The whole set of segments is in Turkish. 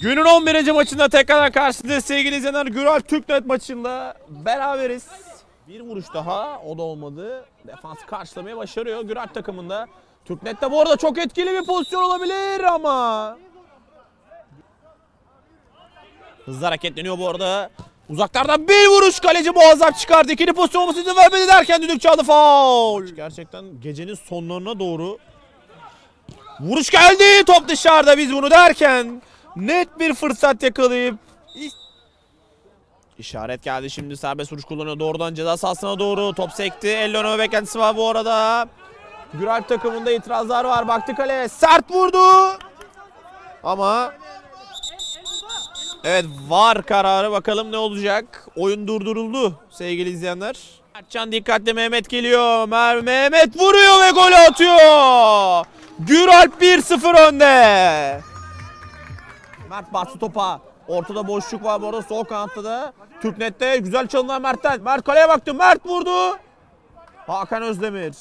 Günün 11. maçında tekrar karşınızda sevgili izleyenler. Güral Türknet maçında beraberiz. Bir vuruş daha o da olmadı. Defans karşılamayı başarıyor Güral takımında. Türknet'te bu arada çok etkili bir pozisyon olabilir ama. Hızlı hareketleniyor bu arada. Uzaklardan bir vuruş kaleci muazzam çıkardı. İkinci pozisyon olması vermedi derken düdük çaldı faul. Gerçekten gecenin sonlarına doğru Vuruş geldi top dışarıda biz bunu derken net bir fırsat yakalayıp İşaret geldi şimdi serbest vuruş kullanıyor. Doğrudan ceza sahasına doğru top sekti. Elle oynama beklentisi var bu arada. Güral takımında itirazlar var. Baktı kaleye. Sert vurdu. Ama Evet var kararı. Bakalım ne olacak? Oyun durduruldu sevgili izleyenler. Mertcan dikkatli Mehmet geliyor. Mer Mehmet vuruyor ve gol atıyor. Güralp 1-0 önde. Mert bastı topa. Ortada boşluk var bu arada sol kanatta da. Türknet'te güzel çalınan Mert'ten. Mert kaleye baktı. Mert vurdu. Hakan Özdemir.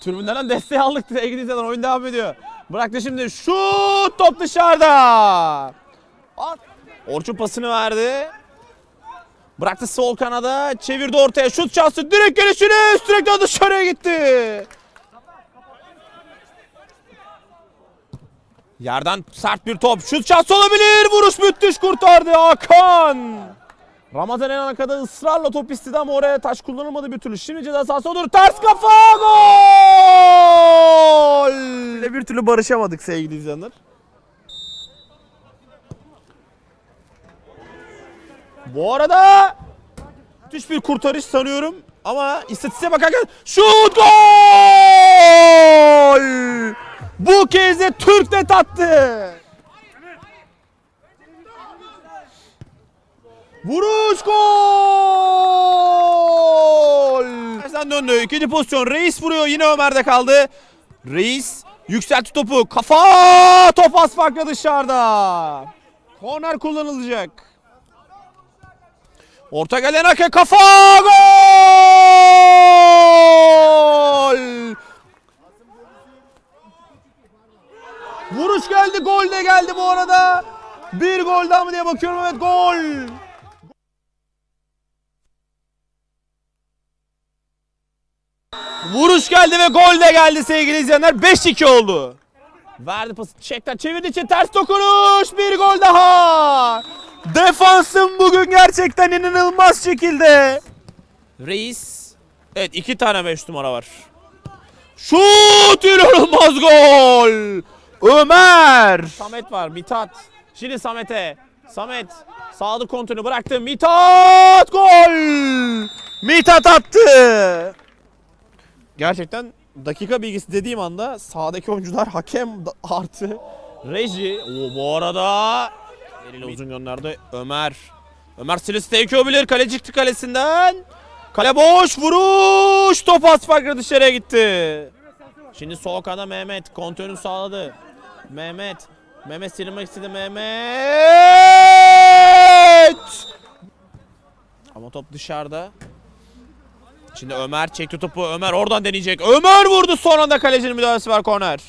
Tribünlerden desteği aldık sevgili izleyenler. Oyun devam ediyor. Bıraktı şimdi. Şut top dışarıda. At. Orçun pasını verdi. Bıraktı sol kanada. Çevirdi ortaya. Şut şansı. Direkt gelişine. Sürekli dışarıya gitti. Yerden sert bir top. Şut şansı olabilir. Vuruş müthiş kurtardı Hakan. Ramazan Enan'a kadar ısrarla top istedi ama oraya taş kullanılmadı bir türlü. Şimdi ceza sahasına doğru ters kafa gol! Bir türlü barışamadık sevgili izleyenler. Bu arada müthiş bir kurtarış sanıyorum ama istatistiğe bakarken şut gol! Bu kez de Türk net attı. Vuruş gol! Tersten döndü. İkinci pozisyon. Reis vuruyor. Yine Ömer'de kaldı. Reis yükseltti topu. Kafa! Top az dışarıda. Korner kullanılacak. Orta gelen Ake kafa gol! Vuruş geldi, gol de geldi bu arada. Bir gol daha mı diye bakıyorum evet gol. Vuruş geldi ve gol de geldi sevgili izleyenler. 5-2 oldu. Verdi pası çekten çevirdi için ters dokunuş. Bir gol daha. Defansın bugün gerçekten inanılmaz şekilde. Reis. Evet iki tane 5 numara var. Şut inanılmaz gol. Ömer. Samet var Mithat. Şimdi Samet'e. Samet sağlık kontrolü bıraktı. Mithat gol. Mithat attı. Gerçekten dakika bilgisi dediğim anda sağdaki oyuncular hakem artı reji. Oo, bu arada eliyle uzun gönderdi Ömer. Ömer Silis tekebilir. Kale çıktı kalesinden. Kale boş vuruş. Top az farklı dışarıya gitti. Şimdi sol kanada Mehmet kontrolünü sağladı. Mehmet. Mehmet silmek istedi Mehmet. Ama top dışarıda. Şimdi Ömer çekti topu. Ömer oradan deneyecek. Ömer vurdu son anda kalecinin müdahalesi var korner.